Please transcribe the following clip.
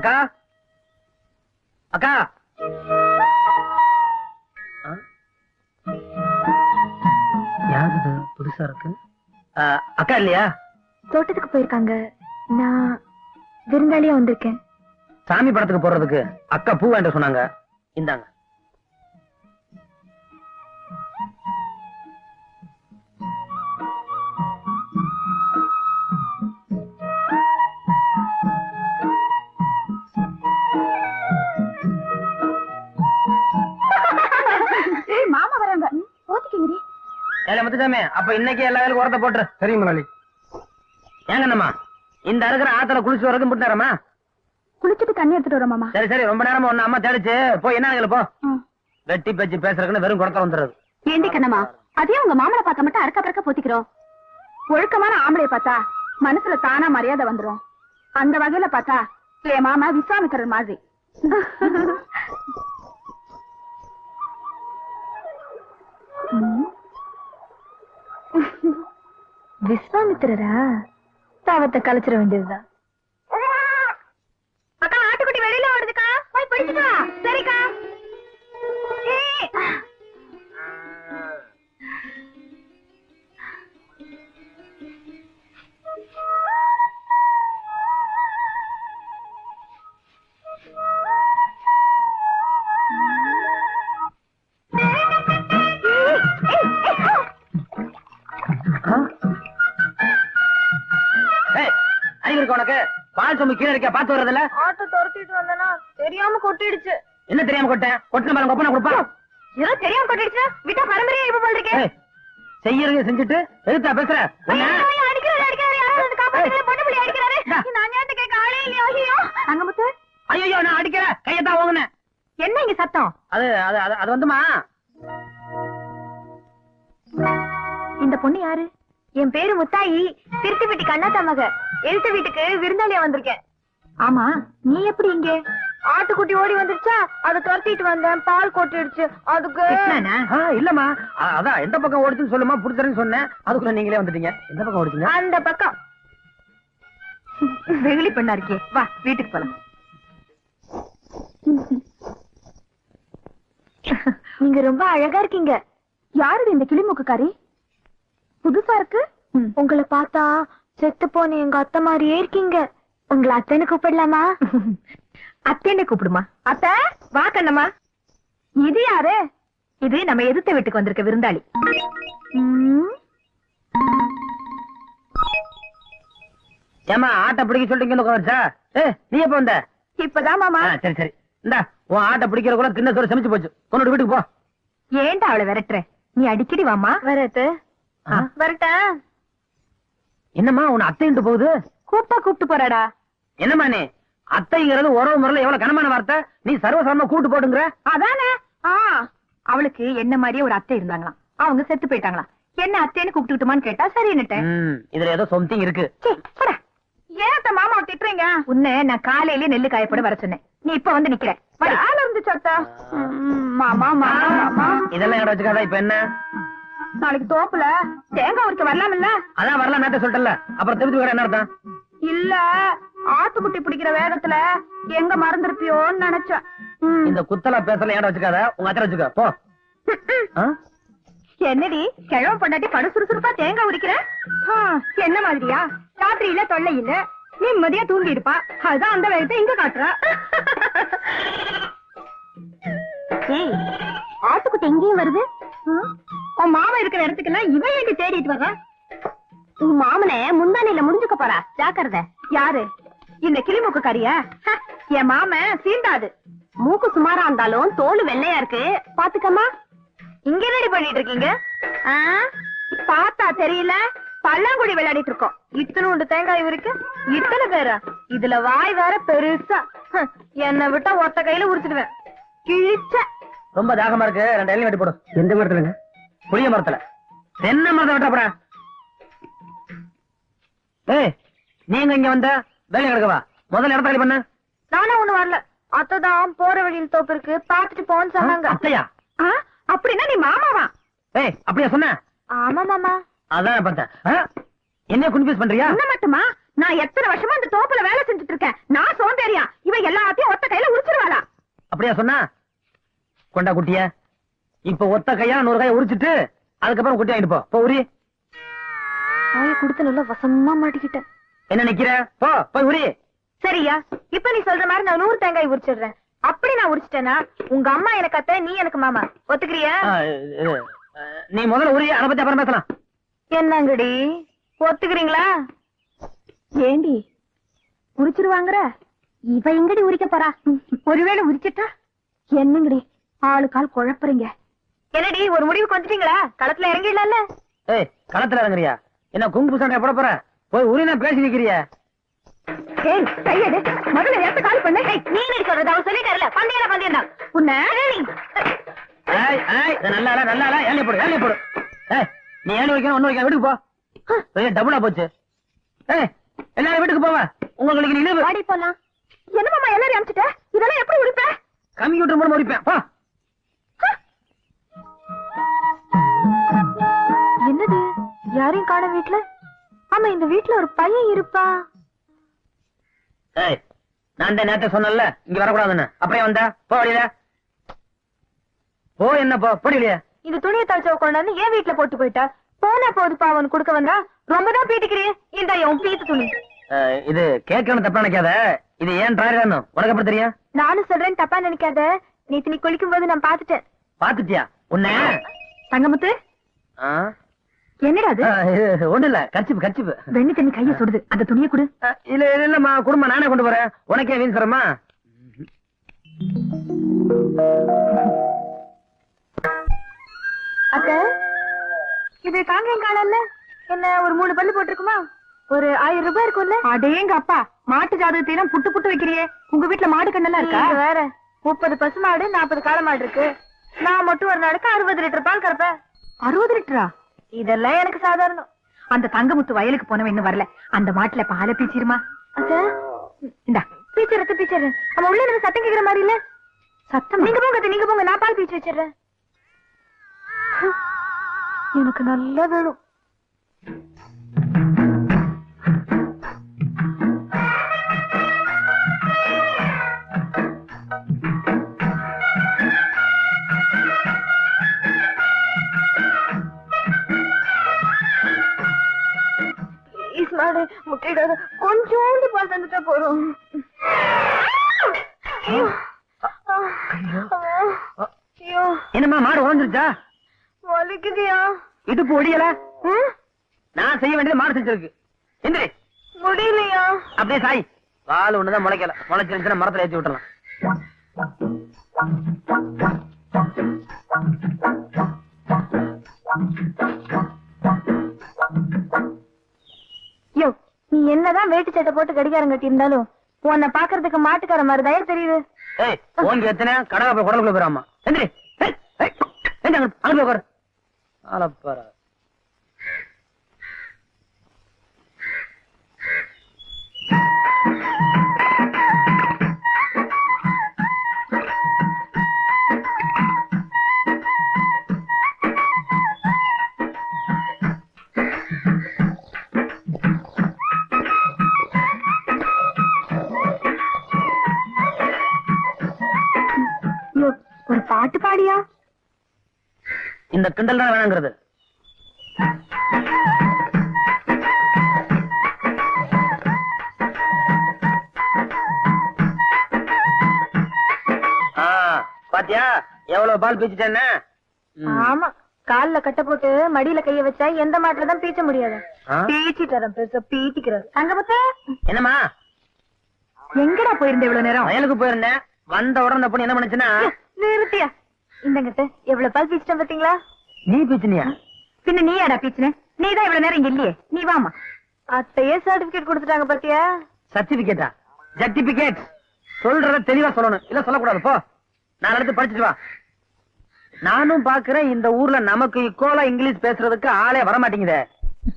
அக்கா? அக்கா? யார் புதுசா இருக்கு? அக்கா இல்லையா? தோட்டத்துக்கு போயிருக்காங்க. நான் விருந்தாளியா வந்திருக்கேன். சாமி படத்துக்கு போறதுக்கு அக்கா பூ வேண்ட சொன்னாங்க. இந்தாங்க. முத்துசாமி அப்ப இன்னைக்கு எல்லா வேலையும் உரத்தை போட்டுரு. சரி முதலாளி. ஏங்க அண்ணம்மா இந்த இருக்கிற ஆத்துல குளிச்சு வரதுக்கு முட்டாரமா குளிச்சுட்டு தண்ணி எடுத்துட்டு வரோம் மாமா. சரி சரி ரொம்ப நேரமா ஒண்ணு அம்மா தேடிச்சு. போய் என்ன போ. வெட்டி பேச்சு பேசுறதுக்குன்னு வெறும் குடத்த வந்துடுறது. ஏண்டி கண்ணம்மா அதே உங்க மாமனை பார்க்க மட்டும் அறக்க பறக்க போத்திக்கிறோம். ஒழுக்கமான ஆம்பளைய பார்த்தா மனசுல தானா மரியாதை வந்துரும். அந்த வகையில பார்த்தா என் மாமா விஸ்வாமித்திரர் மாதிரி. விஸ்வாமித்திரரா பாவத்தை கலைச்சிட வேண்டியதுதான் அக்கா ஆட்டுக்குட்டி வெளியில ஓடுதுக்கா. போய் பிடிச்சுக்கா. சரிக்கா. ஏய். அறிவு இருக்கு உனக்கு? பால் சொம்பு கீழே இருக்க பாத்து வர்றதுல ஆட்டோ துரத்திட்டு வந்தனா தெரியாம கொட்டிடுச்சு. என்ன தெரியாம கொட்டேன்? கொட்டின பாலம் கொப்பனை கொடுப்பா. ஏதோ தெரியாம கொட்டிடுச்சு விட்டா பரம்பரையா இப்ப ஏய், செய்யறத செஞ்சுட்டு எதுத்தா பேசுற? ஐயோ நான் அடிக்கிறேன் கையத்தான் ஓங்குனேன். என்ன இங்க சத்தம்? அது அது அது- அது வந்துமா? இந்த பொண்ணு யாரு? என் பேரு முத்தாயி. திருச்சி வீட்டு கண்ணாத்தா மக. எழுத்த வீட்டுக்கு விருந்தாளியா வந்திருக்கேன். ஆமா நீ எப்படி இங்க? ஆட்டுக்குட்டி ஓடி வந்துருச்சா? அதை துரத்திட்டு வந்தேன். பால் கொட்டிடுச்சு. அதுக்கு இல்லம்மா. அதான் எந்த பக்கம் ஓடிச்சுன்னு சொல்லுமா புடிச்சறேன்னு சொன்னேன். அதுக்குள்ள நீங்களே வந்துட்டீங்க. எந்த பக்கம் ஓடிச்சுங்க? அந்த பக்கம். வெகுளி பெண்ணா இருக்கே. வா வீட்டுக்கு போலாம். நீங்க ரொம்ப அழகா இருக்கீங்க. யாரு இந்த கிளிமுக்குக்காரி? புதுசா இருக்கு? உங்களை பார்த்தா செத்து போன எங்க அத்தை மாதிரியே இருக்கீங்க. உங்களை அத்தைன்னு கூப்பிடலாமா? அத்தைன்னு கூப்பிடுமா? அத்தை வா கண்ணம்மா. இது யாரு? இது நம்ம எதிர்த்த வீட்டுக்கு வந்திருக்க விருந்தாளி. ம். ஏமா ஆட்டை பிடிக்க ஏ நீ எப்ப வந்த? இப்பதான் மாமா. சரி சரி. இந்தா உன் ஆட்டை பிடிக்கிறக்குள்ள தின்ன சோறு சமைச்சு போச்சு. கொண்டு வீட்டுக்கு போ. ஏன்டா அவளை விரட்டுற? நீ அடிக்கடி வாமா வரட்டு. வரட்டா. என்னம்மா உன் அத்தைன்ட்டு போகுது? கூப்பிட்டா கூப்பிட்டு போறாடா. என்னம்மா நீ? அத்தைங்கிறது உறவு முறையில எவ்வளவு கனமான வார்த்தை? நீ சர்வசாரமா கூட்டு போட்டுங்கிற? அதானே? ஆ. அவளுக்கு என்ன மாதிரியே ஒரு அத்தை இருந்தாங்களாம். அவங்க செத்து போயிட்டாங்களாம். என்ன அத்தைன்னு கூப்பிட்டுட்டுமான்னு கேட்டா சரின்னுட்டேன் ம், இதுல ஏதோ சம்திங் இருக்கு. ஏன் அத்தை மாமாவை திட்டுறீங்க? உன்னை நான் காலையிலேயே நெல்லு காயப்பட வர சொன்னேன். நீ இப்ப வந்து நிக்கிற. இருந்துச்சு மாமா மாமா மாமா. இதெல்லாம் இடம் வச்சுக்காதா இப்ப என்ன? நாளைக்கு தோப்புல தேங்காய் உரிக்க வரலாம் இல்ல அதான் வரலாம் நேத்த சொல்லிட்டல அப்புறம் திருப்பி வர என்ன அர்த்தம்? இல்ல ஆட்டுக்குட்டி பிடிக்கிற வேகத்துல எங்க மறந்துருப்பியோன்னு நினைச்சேன். இந்த குத்தலா பேசல இடம் வச்சுக்காத? உங்க அத்தை வச்சுக்க. போ? என்னடி கிழவ பொண்டாட்டி படு சுறுசுறுப்பா தேங்காய் உரிக்கிற? என்ன மாதிரியா? ராத்திரியில தொல்லை இல்ல நிம்மதியா தூங்கி இருப்பா அதுதான் அந்த வேகத்தை இங்க காட்டுறா. ஏய் ஆட்டுக்குட்டி எங்கேயும் வருது? உன் மாமன் இருக்கிற இடத்துக்கெல்லாம் இவன் எங்க தேடிட்டு வர்ற? உன் மாமனே முந்தானையில முடிஞ்சுக்க போறா ஜாக்கிரத. யாரு? இந்த கிளிமூக்கு கறியா என் மாமன் சீண்டாது மூக்கு சுமாரா இருந்தாலும் தோல் வெள்ளையா இருக்கு. பாத்துக்கம்மா. இங்க என்னடி பண்ணிட்டு இருக்கீங்க? ஆ? பார்த்தா தெரியல. பல்லாங்குடி விளையாடிட்டு இருக்கோம். இத்தனை உண்டு தேங்காய் இருக்கு. இத்தனை பேரா? இதுல வாய் வேற பெருசா. என்ன விட்டா ஒத்த கையில உரிச்சிடுவேன். கிழிச்ச. ரொம்ப தாகமா இருக்கு. ரெண்டு எல்லாம் வெட்டி போடும் எந்த மரத்துலங்க புளிய மரத்துல. தென்னை மரத்தை வெட்டப்படா ஏய் நீங்க இங்க வந்த வேலை கிடக்கவா முதல்ல இடத்த காலி பண்ண. நானும் ஒண்ணு வரல. அத்தைதான் போற வழியில் தோப்பு இருக்கு. பாத்துட்டு போன்னு சொன்னாங்க. அத்தையா? அப்படின்னா நீ மாமாவா? ஏய் அப்படியா சொன்ன? ஆமா மாமா. அதான் பார்த்தேன். ஆ? என்னைய கன்ஃபியூஸ் பண்றியா? என்ன மட்டுமா? நான் எத்தனை வருஷமா இந்த தோப்புல வேலை செஞ்சுட்டு இருக்கேன். நான் சோம்பேறியா? இவ எல்லாத்தையும் ஒத்த கையில உரிச்சிருவாளா? அப்படியா சொன்னா? கொண்டா குட்டிய? இப்ப ஒத்த கையா நூறு கையை உரிச்சிட்டு அதுக்கப்புறம் குட்டி வாங்கிட்டு போ. போ உரி. ஆய குடுத்து நல்லா வசமா மாட்டிக்கிட்டேன். என்ன நிக்கிற? போ போய் உரி. சரியா இப்ப நீ சொல்ற மாதிரி நான் நூறு தேங்காய் உரிச்சிடுறேன். அப்படி நான் உரிச்சிட்டேனா உங்க அம்மா எனக்கு அத்தை நீ எனக்கு மாமா. ஒத்துக்கிறியா? நீ முதல்ல உரி அதை பத்தி அப்புறம் பேசலாம். என்னங்கடி? ஒத்துக்கிறீங்களா? ஏண்டி உரிச்சிருவாங்கற? இவ எங்கடி உரிக்க போறா? ஒருவேளை உரிச்சிட்டா? என்னங்கடி ஆளு கால் குழப்புறீங்க. என்னடி ஒரு முடிவுக்கு வந்துட்டீங்களா? களத்துல இறங்கிடலாம்ல. ஏய் களத்துல இறங்குறியா? என்ன குங்கு சண்டை போட போற? போய் உரி நான் பேசி நிக்கிறிய? ஏய் கையெடு. முதல்ல கால் பண்ணு. ஏய், நீ என்ன சொல்றது? அவர் சொல்லிட்டாருல பந்தயம் பந்தயம் தான் உன்ன ஏய். ஏய் இது நல்லா இல்ல நல்லா இல்ல போடு போடு ஏய் நீ ஏழை வைக்கணும் ஒண்ணு வைக்கணும் வீட்டுக்கு போ. பெரிய டபுளா போச்சு. ஏய் எல்லாரும் வீட்டுக்கு போவ. உங்களுக்கு நீ லீவு வாடி போலாம். என்ன மாமா எல்லாரும் அனுப்பிச்சிட்ட? இதெல்லாம் எப்படி உரிப்ப? கம்ப்யூட்டர் மூலம் முடிப்பேன் போ. யாரையும் காண வீட்ல? ஆமா இந்த வீட்ல ஒரு பையன் இருப்பா நான் தான் நேத்த சொன்னேன்ல இங்க வரக்கூடாதுன்னு. அப்படியே வந்தா போ வழியில போ என்ன போ இந்த துணியை தச்சவ கொண்டாந்து ஏன் வீட்ல போட்டு போயிட்டா. போனா போதுப்பா அவனுக்கு கொடுக்க வந்தா. ரொம்ப தான் பீட்டிக்கிறியே இந்த உன் பீத்து துணி. இது கேட்கணும் தப்பா நினைக்காத. இது ஏன் டிராயர் உனக்கு எப்படி தெரியும்? நானும் சொல்றேன் தப்பா நினைக்காத. நேத்து நீ குளிக்கும் போது நான் பாத்துட்டேன் பாத்துட்டியா உன்ன? தங்கமுத்து? என்னடா அது? ஒண்ணு இல்ல கச்சிப்பு கச்சிப்பு வெண்ணி தண்ணி கைய சுடுது. அந்த துணியை கொடு. இல்ல இல்ல இல்லம்மா குடும்பம் நானே கொண்டு போறேன் உனக்கே வீண் தரமா அத்த இது காங்கேயம் என்ன ஒரு மூணு பல்லு போட்டிருக்குமா? ஒரு ஆயிரம் ரூபாய் இருக்கும்ல? அடேங்க அப்பா மாட்டு ஜாதகத்தையும் புட்டு புட்டு வைக்கிறியே. உங்க வீட்டுல மாடு கண்ணெல்லாம் இருக்கா? வேற முப்பது பசு மாடு நாற்பது காளை மாடு இருக்கு. நான் மட்டும் ஒரு நாளைக்கு அறுபது லிட்டர் பால் கறப்பேன். அறுபது லிட்டரா? இதெல்லாம் எனக்கு சாதாரணம். அந்த தங்கமுத்து வயலுக்கு போனவன் இன்னும் வரல. அந்த மாட்டுல பாலை பீச்சிருமா? இந்தா பீச்சரத்து பீச்சர் அவன் உள்ள நம்ம சத்தம் கேக்குற மாதிரி இல்ல? சத்தம்? நீங்க போங்க நீங்க போங்க. நான் பால் பீச்சு வச்சிடுறேன். எனக்கு நல்லா வேணும். என்னம்மா மாடு உழந்துருச்சா வலிக்குதியா. இடுப்பு ஒடியல? நான் செய்ய வேண்டியது மாடு செஞ்சிருக்கு. எந்திரி முடியலையா? அப்படியே சாய். பால் ஒண்ணுதான் முளைக்கல. முளைச்சிருந்துச்சுன்னா மரத்துல ஏத்தி விட்டுறலாம். யோ நீ என்னதான் வேட்டு சட்டை போட்டு கடிகாரம் கட்டி இருந்தாலும் உன்னை பாக்குறதுக்கு மாட்டுக்கார மாதிரி தயார் தெரியுது. ஏய் ஓங்கி எத்தனை கடலை போய் குடலுக்குள்ள ஏய், எந்திரி, அங்க உட்காரு ஆளப்பாரா யோ ஒரு பாட்டு பாடியா? இந்த கிண்டல் தான் வேணாங்கிறது. பாத்தியா? எவ்வளவு பால் பீச்சிட்டேன்னு. ஆமா கால்ல கட்ட போட்டு மடியில கைய வச்சா எந்த மாட்டுல தான் பீச்ச முடியாது? பீச்சிட்டு பெருசா பீச்சிக்கிறாரு அங்க பத்த என்னம்மா? எங்கடா போயிருந்த இவ்வளவு நேரம்? வயலுக்கு போயிருந்தேன். வந்த உடனே பொண்ணு என்ன பண்ணுச்சுன்னா? நிறுத்தியா? இந்தங்கிட்ட எவ்வளவு பால் பீச்சிட்டேன் பாத்தீங்களா நீ பீச்சினியா? பின்ன நீ யாடா பீச்சுன? நீ தான் இவ்வளவு நேரம் இங்க இல்லையே. நீ வாமா அத்தையே சர்டிபிகேட் கொடுத்துட்டாங்க பாத்தியா? சர்டிபிகேட்டா சர்டிபிகேட் சொல்றத தெளிவா சொல்லணும். இல்ல சொல்லக்கூடாது போ. நான் எடுத்து படிச்சுட்டு வா. நானும் பாக்குறேன் இந்த ஊர்ல நமக்கு இக்கோலா இங்கிலீஷ் பேசுறதுக்கு ஆளே வர மாட்டேங்குதே